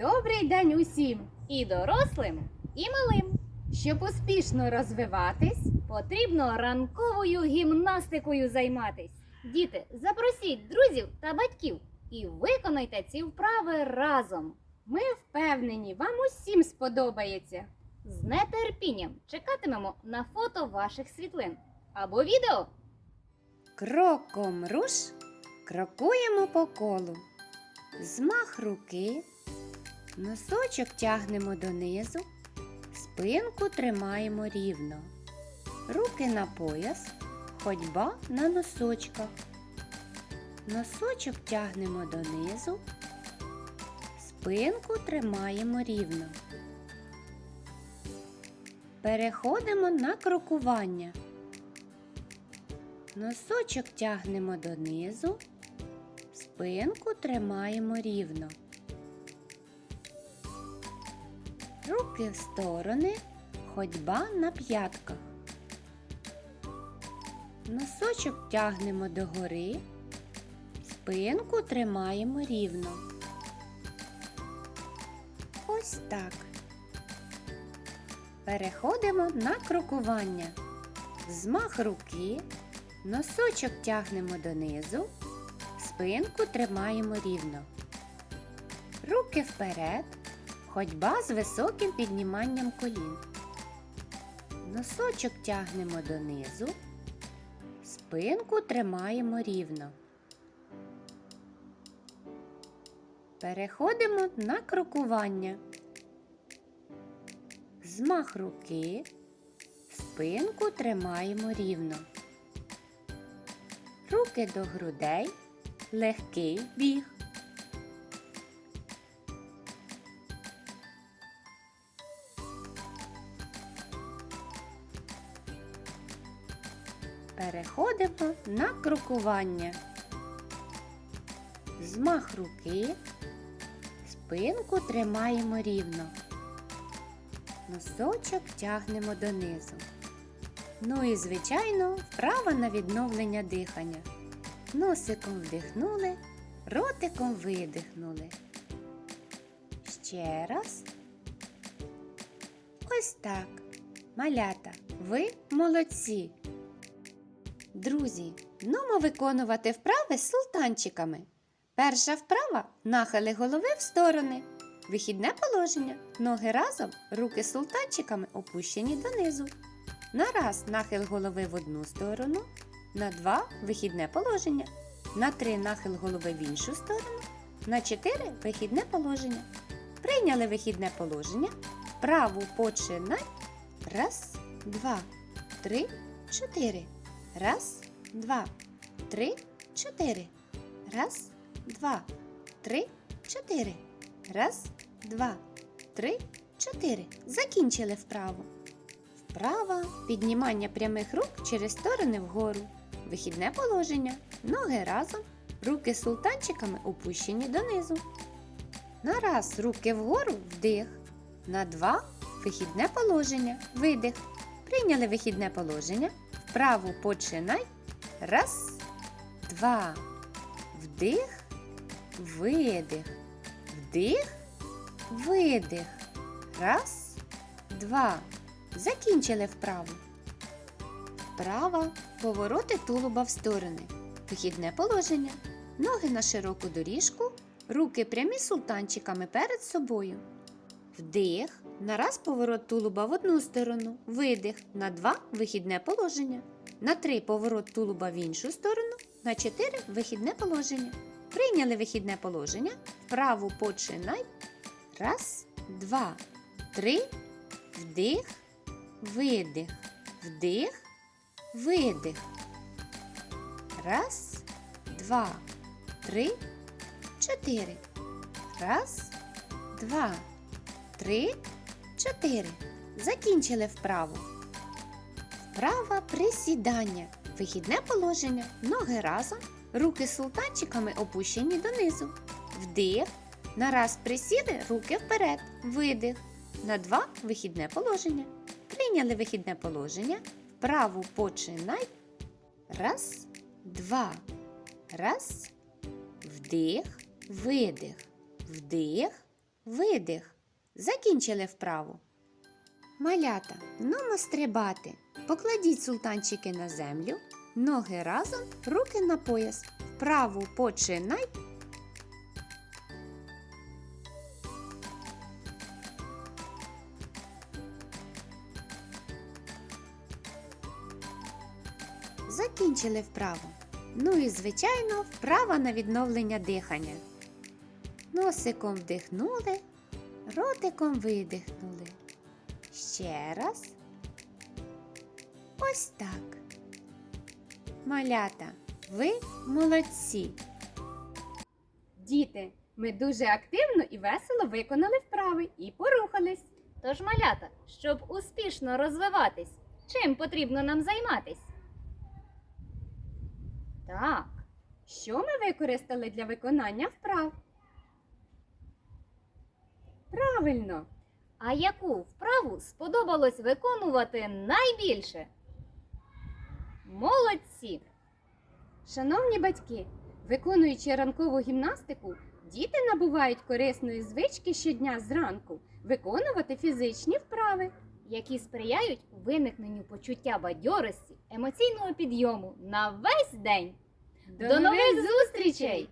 Добрий день усім! І дорослим, і малим. Щоб успішно розвиватись, Потрібно ранковою гімнастикою займатись. Діти, запросіть друзів та батьків і виконайте ці вправи разом. ми впевнені, вам усім сподобається. З нетерпінням чекатимемо на фото ваших світлин або відео. Кроком руш, крокуємо по колу. Змах руки, носочок тягнемо донизу, спинку тримаємо рівно. Руки на пояс, ходьба на носочках. Носочок тягнемо донизу, спинку тримаємо рівно. Переходимо на крокування. Носочок тягнемо донизу, спинку тримаємо рівно. Руки в сторони, ходьба на п'ятках. Носочок тягнемо догори, спинку тримаємо рівно. Ось так. Переходимо на крокування. Змах руки, носочок тягнемо донизу, спинку тримаємо рівно. Руки вперед, ходьба з високим підніманням колін. Носочок тягнемо донизу, спинку тримаємо рівно. Переходимо на крокування. Змах руки, спинку тримаємо рівно. Руки до грудей, легкий біг. Переходимо на крокування. Змах руки, спинку тримаємо рівно. Носочок тягнемо донизу. Ну і, звичайно, вправа на відновлення дихання. Носиком вдихнули, ротиком видихнули. Ще раз. Ось так. Малята, ви молодці. Друзі, нумо виконувати вправи з султанчиками. Перша вправа нахили голови в сторони. Вихідне положення. Ноги разом, руки султанчиками опущені донизу. На раз нахил голови в одну сторону, на два вихідне положення, на три нахил голови в іншу сторону, на чотири вихідне положення. Прийняли вихідне положення. Праву починай. Раз, два, три, чотири. Раз, два, три, чотири. Раз, два, три, чотири. Раз, два, три, чотири. Закінчили вправу. Вправа піднімання прямих рук через сторони вгору. Вихідне положення. Ноги разом. Руки султанчиками опущені донизу. На раз руки вгору вдих. На два вихідне положення. Видих. Прийняли вихідне положення. Вправу починай. Раз, два. Вдих, видих. Вдих, видих. Раз, два. Закінчили вправу. Вправа. Повороти тулуба в сторони. Вихідне положення. Ноги на широку доріжку. Руки прямі султанчиками перед собою. Вдих. На раз поворот тулуба в одну сторону. Видих. На два вихідне положення. На три поворот тулуба в іншу сторону. На чотири вихідне положення. Прийняли вихідне положення. Вправу починай. Раз, два, три. Вдих, видих. Вдих, видих. Раз, два, три, чотири. Раз, два, три, чотири. Закінчили вправу. Вправа присідання. Вихідне положення. Ноги разом. Руки султанчиками опущені донизу. Вдих. На раз присіли, руки вперед. Видих. На два вихідне положення. Прийняли вихідне положення. Вправу починай. Раз, два. Раз. Вдих, видих. Вдих, видих. Закінчили вправу. Малята, нумо стрибати. Покладіть султанчики на землю, ноги разом, руки на пояс. Вправу починай. Закінчили вправу. Ну і, звичайно, вправа на відновлення дихання. Носиком вдихнули, ротиком видихнули. Ще раз. Ось так. Малята, ви молодці. Діти, ми дуже активно і весело виконали вправи і порухались. Тож, малята, щоб успішно розвиватись, чим потрібно нам займатись? Так, що ми використали для виконання вправ? Правильно, А яку вправу сподобалось виконувати найбільше? Молодці! шановні батьки, виконуючи ранкову гімнастику, діти набувають корисної звички щодня зранку виконувати фізичні вправи. які сприяють виникненню почуття бадьорості, емоційного підйому на весь день. До нових зустрічей!